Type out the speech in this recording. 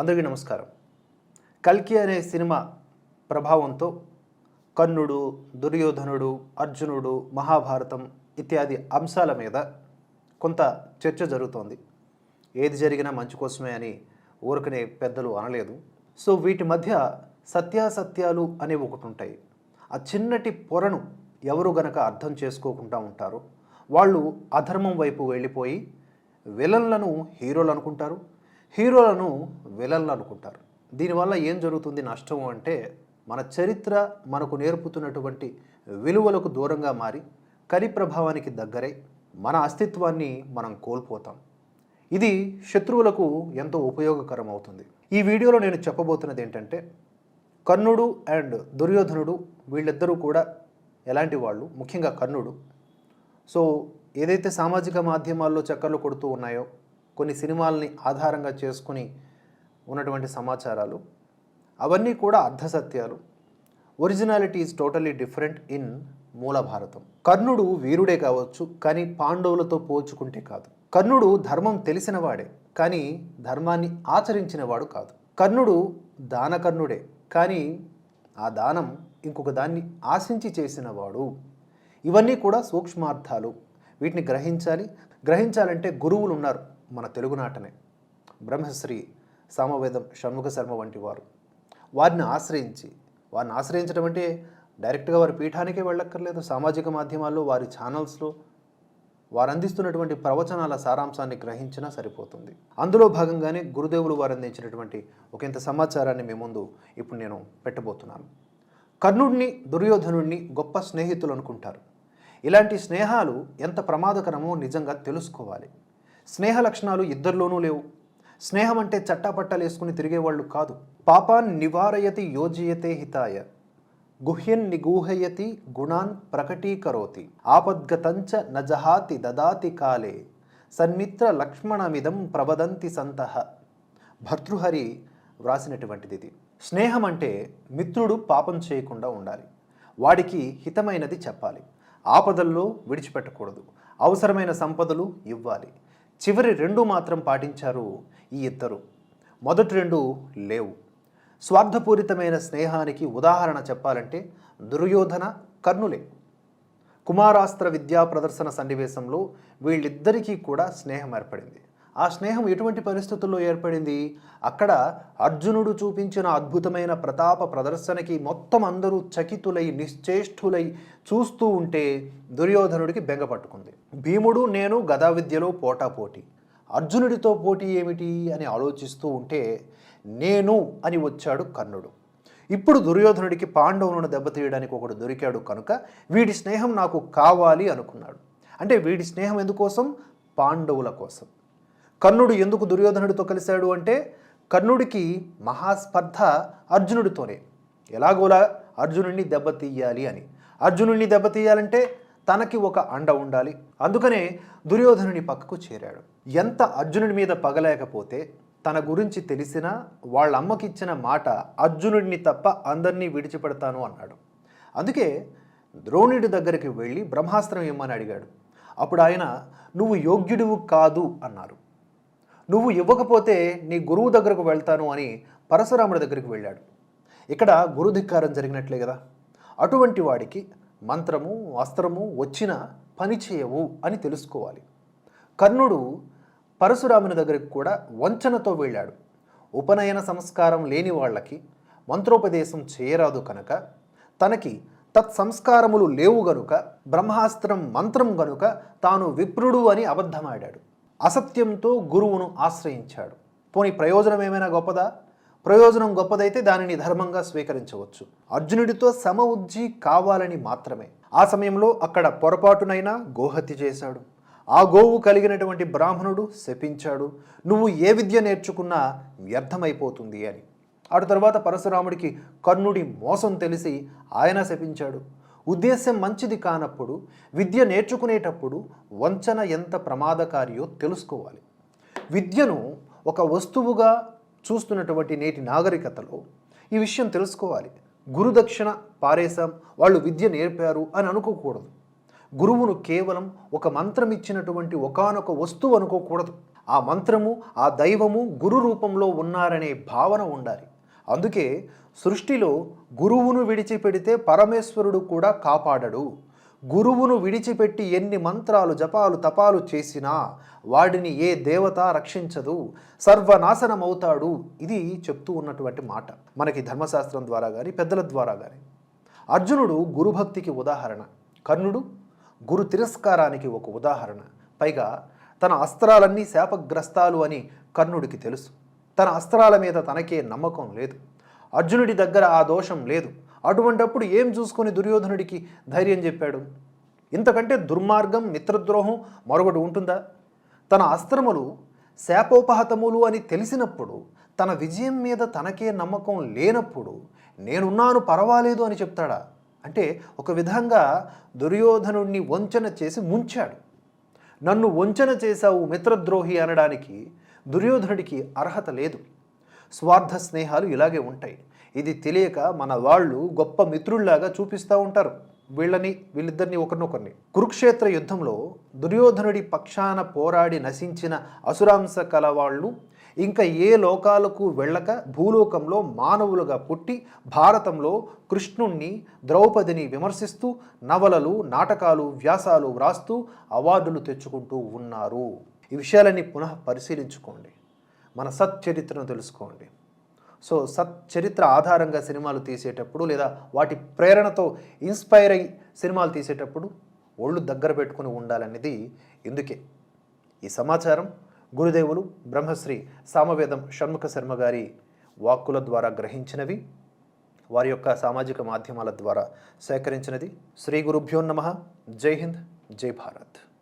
అందరికీ నమస్కారం. కల్కి అనే సినిమా ప్రభావంతో కర్ణుడు దుర్యోధనుడు అర్జునుడు మహాభారతం ఇత్యాది అంశాల మీద కొంత చర్చ జరుగుతోంది. ఏది జరిగినా మంచి కోసమే అని ఊరుకునే పెద్దలు అనలేదు. సో వీటి మధ్య సత్యాసత్యాలు అనేవి ఒకటి ఉంటాయి ఆ చిన్నటి పొరను ఎవరు గనక అర్థం చేసుకోకుండా ఉంటారో వాళ్ళు అధర్మం వైపు వెళ్ళిపోయి విలన్లను హీరోలు అనుకుంటారు హీరోలను విలన్లు అనుకుంటారు. దీనివల్ల ఏం జరుగుతుంది నష్టం అంటే మన చరిత్ర మనకు నేర్పుతున్నటువంటి విలువలకు దూరంగా మారి కలి ప్రభావానికి దగ్గరై మన అస్తిత్వాన్ని మనం కోల్పోతాం. ఇది శత్రువులకు ఎంతో ఉపయోగకరం అవుతుంది ఈ వీడియోలో నేను చెప్పబోతున్నది ఏంటంటే కర్ణుడు అండ్ దుర్యోధనుడు వీళ్ళిద్దరూ కూడా ఎలాంటి వాళ్ళు? ముఖ్యంగా కర్ణుడు. సో ఏదైతే సామాజిక మాధ్యమాల్లో చక్కర్లు కొడుతూ ఉన్నాయో కొన్ని సినిమాల్ని ఆధారంగా చేసుకుని ఉన్నటువంటి సమాచారాలు. అవన్నీ కూడా అర్ధసత్యాలు originality is totally different in మూల భారతం. కర్ణుడు వీరుడే కావచ్చు కానీ పాండవులతో పోల్చుకుంటే కాదు. కర్ణుడు ధర్మం తెలిసినవాడే కానీ ధర్మాన్ని ఆచరించినవాడు కాదు. కర్ణుడు దానకర్ణుడే కానీ ఆ దానం ఇంకొక దాన్ని ఆశించి చేసినవాడు ఇవన్నీ కూడా సూక్ష్మార్థాలు. వీటిని గ్రహించాలి. గ్రహించాలంటే గురువులు ఉన్నారు. మన తెలుగునాటనే బ్రహ్మశ్రీ సామవేదం షణ్ముఖ శర్మ వంటి వారు. వారిని ఆశ్రయించి వారిని ఆశ్రయించడం అంటే డైరెక్ట్గా వారి పీఠానికే వెళ్ళక్కర్లేదు. సామాజిక మాధ్యమాల్లో వారి ఛానల్స్లో వారు అందిస్తున్నటువంటి ప్రవచనాల సారాంశాన్ని గ్రహించినా సరిపోతుంది. అందులో భాగంగానే గురుదేవులు వారు అందించినటువంటి ఒకంత సమాచారాన్ని మీ ముందు ఇప్పుడు నేను పెట్టబోతున్నాను. కర్ణుడిని దుర్యోధనుడిని గొప్ప స్నేహితులు అనుకుంటారు. ఇలాంటి స్నేహాలు ఎంత ప్రమాదకరమో నిజంగా తెలుసుకోవాలి. స్నేహ లక్షణాలు ఇద్దరిలోనూ లేవు. స్నేహం అంటే చట్టాపట్టాలు వేసుకుని తిరిగేవాళ్ళు కాదు. పాపాన్ నివారయతి యోజయతే హితాయ. గుహ్యన్ నిగూహయతి గుణాన్ ప్రకటీకరోతి. ఆపద్గతంచ నజహాతి దదాతి కాలే. సన్మిత్ర లక్ష్మణమిదం ప్రవదంతి సంతః. భర్తృహరి వ్రాసినటువంటిది ఇది. స్నేహం అంటే మిత్రుడు పాపం చేయకుండా ఉండాలి. వాడికి హితమైనది చెప్పాలి. ఆపదల్లో విడిచిపెట్టకూడదు. అవసరమైన సంపదలు ఇవ్వాలి. చివరి రెండు మాత్రం పాటించారు ఈ ఇద్దరు. మొదటి రెండు లేవు. స్వార్థపూరితమైన స్నేహానికి ఉదాహరణ చెప్పాలంటే దుర్యోధన కర్ణులే. కుమారాస్త్ర విద్యా ప్రదర్శన సన్నివేశంలో వీళ్ళిద్దరికీ కూడా స్నేహం ఏర్పడింది. ఆ స్నేహం ఎటువంటి పరిస్థితుల్లో ఏర్పడింది? అక్కడ అర్జునుడు చూపించిన అద్భుతమైన ప్రతాప ప్రదర్శనకి మొత్తం అందరూ చకితులై నిశ్చేష్ఠులై చూస్తూ ఉంటే దుర్యోధనుడికి బెంగ పట్టుకుంది. భీముడు నేను గదా విద్యలో పోటాపోటీ అర్జునుడితో పోటీ ఏమిటి అని ఆలోచిస్తూ ఉంటే నేను అని వచ్చాడు కర్ణుడు. ఇప్పుడు దుర్యోధనుడికి పాండవులను దెబ్బతీయడానికి ఒకడు దొరికాడు కనుక వీడి స్నేహం నాకు కావాలి అనుకున్నాడు. అంటే వీడి స్నేహం ఎందుకోసం? పాండవుల కోసం. కర్ణుడు ఎందుకు దుర్యోధనుడితో కలిశాడు అంటే కర్ణుడికి మహాస్పర్ధ అర్జునుడితోనే. ఎలాగోలా అర్జునుడిని దెబ్బతీయాలి అని. అర్జునుడిని దెబ్బతీయాలంటే తనకి ఒక అండ ఉండాలి. అందుకనే దుర్యోధనుని పక్కకు చేరాడు. ఎంత అర్జునుడి మీద పగలేకపోతే తన గురించి తెలిసినా వాళ్ళ అమ్మకిచ్చిన మాట అర్జునుడిని తప్ప అందరినీ విడిచిపెడతాను అన్నాడు. అందుకే ద్రోణుడి దగ్గరికి వెళ్ళి బ్రహ్మాస్త్రం ఇమ్మని అడిగాడు? అప్పుడు ఆయన నువ్వు యోగ్యుడివు కాదు అన్నారు. నువ్వు ఇవ్వకపోతే నీ గురువు దగ్గరకు వెళ్తాను అని పరశురాముడి దగ్గరికి వెళ్ళాడు. ఇక్కడ గురుధిక్కారం జరిగినట్లే కదా. అటువంటి వాడికి మంత్రము అస్త్రము వచ్చిన పని చేయవు అని తెలుసుకోవాలి. కర్ణుడు పరశురాముని దగ్గరికి కూడా వంచనతో వెళ్ళాడు. ఉపనయన సంస్కారం లేని వాళ్ళకి మంత్రోపదేశం చేయరాదు కనుక తనకి తత్సంస్కారములు లేవు గనుక బ్రహ్మాస్త్రం మంత్రం గనుక తాను విప్రుడు అని అబద్ధమాడాడు. అసత్యంతో గురువును ఆశ్రయించాడు. పోని ప్రయోజనం ఏమైనా గొప్పదా? ప్రయోజనం గొప్పదైతే దానిని ధర్మంగా స్వీకరించవచ్చు. అర్జునుడితో సమ ఉజ్జి కావాలని మాత్రమే. ఆ సమయంలో అక్కడ పొరపాటునైనా గోహత్య చేశాడు. ఆ గోవు కలిగినటువంటి బ్రాహ్మణుడు శపించాడు. నువ్వు ఏ విద్య నేర్చుకున్నా వ్యర్థమైపోతుంది అని. ఆడు తర్వాత పరశురాముడికి కర్ణుడి మోసం తెలిసి ఆయన శపించాడు. ఉద్దేశం మంచిది కానప్పుడు విద్య నేర్చుకునేటప్పుడు వంచన ఎంత ప్రమాదకారియో తెలుసుకోవాలి. విద్యను ఒక వస్తువుగా చూస్తున్నటువంటి నేటి నాగరికతలో ఈ విషయం తెలుసుకోవాలి. గురుదక్షిణ పారేశాం వాళ్ళు విద్య నేర్పారు అని అనుకోకూడదు. గురువును కేవలం ఒక మంత్రం ఇచ్చినటువంటి ఒకానొక వస్తువు అనుకోకూడదు. ఆ మంత్రము ఆ దైవము గురు రూపంలో ఉన్నారనే భావన ఉండాలి. అందుకే సృష్టిలో గురువును విడిచిపెడితే పరమేశ్వరుడు కూడా కాపాడడు. గురువును విడిచిపెట్టి ఎన్ని మంత్రాలు జపాలు తపాలు చేసినా వాడిని ఏ దేవత రక్షించదు. సర్వనాశనమవుతాడు. ఇది చెప్తూ ఉన్నటువంటి మాట. మనకి ధర్మశాస్త్రం ద్వారా కానీ పెద్దల ద్వారా కానీ అర్జునుడు గురుభక్తికి ఉదాహరణ. కర్ణుడు గురు తిరస్కారానికి ఒక ఉదాహరణ. పైగా తన అస్త్రాలన్నీ శాపగ్రస్తాలు అని కర్ణుడికి తెలుసు. తన అస్త్రాల మీద తనకే నమ్మకం లేదు. అర్జునుడి దగ్గర ఆ దోషం లేదు. అటువంటప్పుడు ఏం చూసుకొని దుర్యోధనుడికి ధైర్యం చెప్పాడు? ఇంతకంటే దుర్మార్గం మిత్రద్రోహం మరొకటి ఉంటుందా? తన అస్త్రములు శాపోపహతములు అని తెలిసినప్పుడు తన విజయం మీద తనకే నమ్మకం లేనప్పుడు నేనున్నాను పర్వాలేదు అని చెప్తాడా? అంటే ఒక విధంగా దుర్యోధనుడిని వంచన చేసి ముంచాడు. నన్ను వంచన చేశావు మిత్రద్రోహి అనడానికి దుర్యోధనుడికి అర్హత లేదు. స్వార్థ స్నేహాలు ఇలాగే ఉంటాయి. ఇది తెలియక మన వాళ్ళు గొప్ప మిత్రుల్లాగా చూపిస్తూ ఉంటారు. వీళ్ళని వీళ్ళిద్దరిని ఒకరినొకరిని. కురుక్షేత్ర యుద్ధంలో దుర్యోధనుడి పక్షాన పోరాడి నశించిన అసురాంశ కలవాళ్ళు ఇంకా ఏ లోకాలకు వెళ్ళక భూలోకంలో మానవులుగా పుట్టి భారతంలో కృష్ణుణ్ణి ద్రౌపదిని విమర్శిస్తూ నవలలు నాటకాలు వ్యాసాలు వ్రాస్తూ అవార్డులు తెచ్చుకుంటూ ఉన్నారు. ఈ విషయాలన్నీ పునః పరిశీలించుకోండి. మన సచ్చరిత్రను తెలుసుకోండి. సో సత్ చరిత్ర ఆధారంగా సినిమాలు తీసేటప్పుడు లేదా వాటి ప్రేరణతో ఇన్స్పైర్ అయ్యి సినిమాలు తీసేటప్పుడు ఒళ్ళు దగ్గర పెట్టుకుని ఉండాలనేది ఇందుకే. ఈ సమాచారం గురుదేవులు బ్రహ్మశ్రీ సామవేదం షణ్ముఖ శర్మ గారి వాక్కుల ద్వారా గ్రహించినవి. వారి యొక్క సామాజిక మాధ్యమాల ద్వారా సేకరించినది. శ్రీ గురుభ్యో నమ. జై హింద్. జై భారత్.